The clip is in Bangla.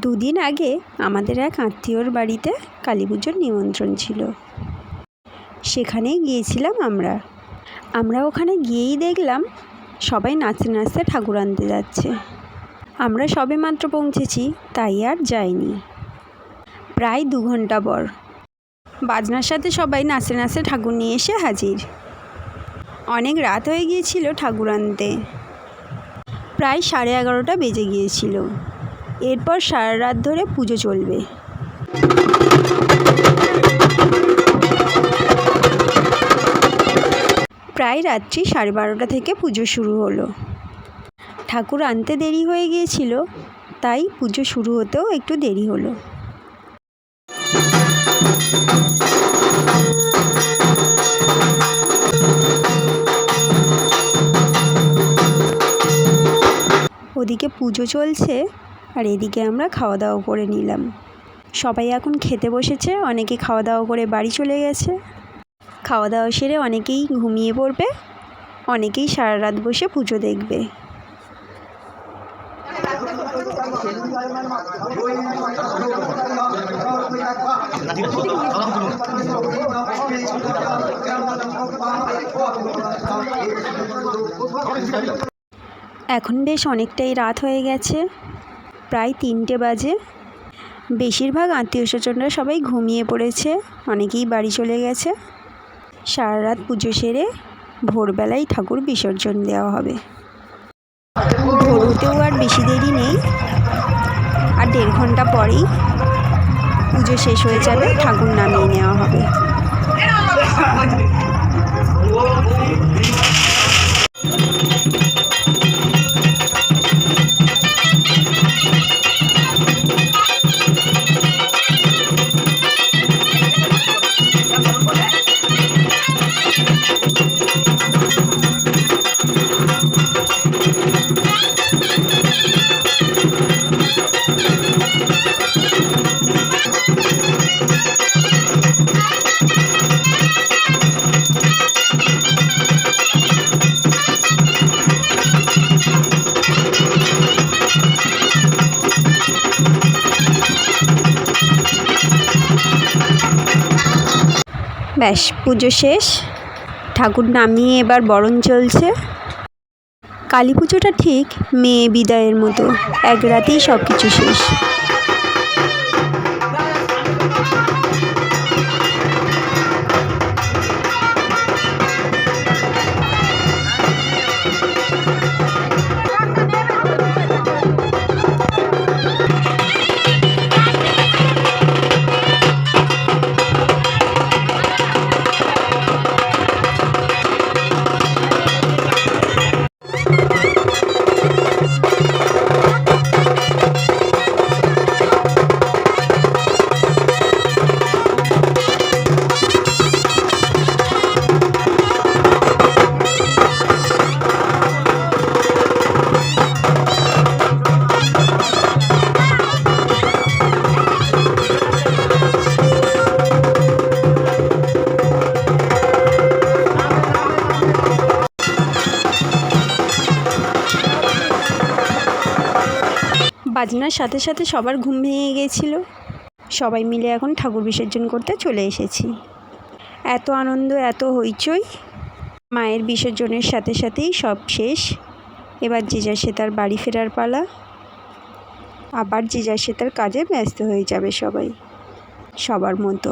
দুদিন আগে আমাদের এক আত্মীয়র বাড়িতে কালী পুজোর নিমন্ত্রণ ছিল। সেখানেই গিয়েছিলাম আমরা। আমরা ওখানে গিয়েই দেখলাম সবাই নাচতে নাচতে ঠাকুর আনতে যাচ্ছে। আমরা সবে মাত্র পৌঁছেছি, তাই আর যাইনি। প্রায় দু ঘণ্টা পর বাজনার সাথে সবাই নাচতে নাচতে ঠাকুর নিয়ে এসে হাজির। অনেক রাত হয়ে গিয়েছিল ঠাকুর আনতে। প্রায় সাড়ে এগারোটা বেজে গিয়েছিল। এরপর সারা রাত ধরে পুজো চলবে। প্রায় রাত্রি সাড়ে বারোটা থেকে পুজো শুরু হলো। ঠাকুর আনতে দেরি হয়ে গিয়েছিল, তাই পুজো শুরু হতেও একটু দেরি হলো। ওদিকে পুজো চলছে আর এদিকে আমরা খাওয়া দাওয়া করে নিলাম। সবাই এখন খেতে বসেছে, অনেকে খাওয়া দাওয়া করে বাড়ি চলে গেছে। খাওয়া দাওয়া সেরে অনেকেই ঘুমিয়ে পড়বে, অনেকেই সারা রাত বসে পুজো দেখবে। এখন বেশ অনেকটাই রাত হয়ে গেছে। প্রায় তিনটে বাজে। বেশিরভাগ আত্মীয় স্বজনরা সবাই ঘুমিয়ে পড়েছে, অনেকেই বাড়ি চলে গেছে। সারা রাত পুজো সেরে ভোরবেলায় ঠাকুর বিসর্জন দেওয়া হবে। ভোর আর বেশি দেরি নেই। আর দেড় ঘণ্টা পরেই পুজো শেষ হয়ে যাবে, ঠাকুর নামিয়ে নেওয়া হবে। ব্যাস, পুজো শেষ। ঠাকুর নামিয়ে এবার বরণ চলছে। কালী পুজোটা ঠিক মেয়ে বিদায়ের মতো। এক রাতেই সব কিছু শেষ। বাজনার সাথে সাথে সবার ঘুম ভেঙে গিয়েছিল সবাই মিলে এখন ঠাকুর বিসর্জন করতে চলে এসেছি। এত আনন্দ, এত হইচই। মায়ের বিসর্জনের সাথে সাথেই সব শেষ। এবার যে যা সে তার বাড়ি ফেরার পালা। আবার যে যা সে তার কাজে ব্যস্ত হয়ে যাবে সবাই। সবার মতো।